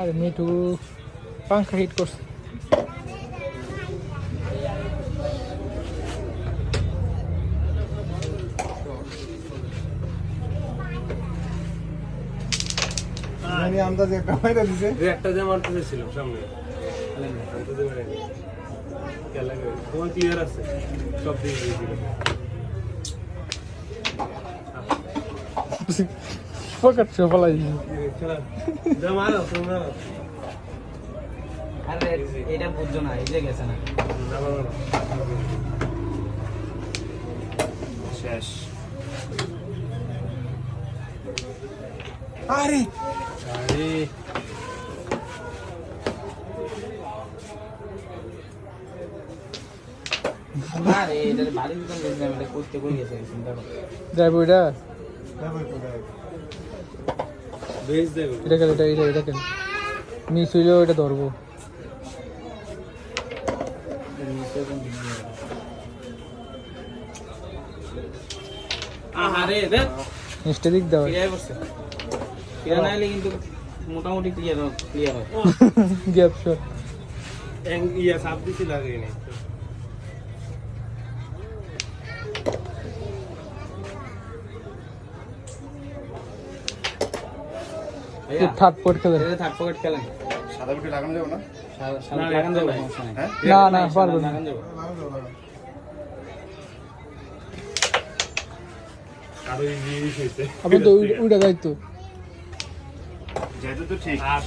আরে মিঠু পাঙ্খা হিট করছে। মানে আন্দাজে একটা মাইরা দিছে। দুই একটা যে মারতে ছিল সামনে। খেলা করে তোমার ক্লিয়ার আছে। সব দিয়েছিল পকেট ফলাই আরে। এটা বুঝছ না এই যে গেছে না শেষ আরে আরে আরে এটা বাড়ির করতে কই গেছে? চিন্তা করো। যাইব এটা? এটা কেন এটা এটা এটা কেন মিস হইলেও এটা ধরবো। দিক দাও না কিন্তু মোটামুটি ক্লিয়ার ক্লিয়ার হয়। গ্যাপ শট ইয়া সাপ লাগে থার্ড পয়েন্ট খেলে এটা থার্ড পকেট খেলেন। সাদা বিটি লাগানো যাবে না? সাদা- না, যাবে। পারব না। আপনি তো উইটা যাইতো যাইতো তো ঠিক। আর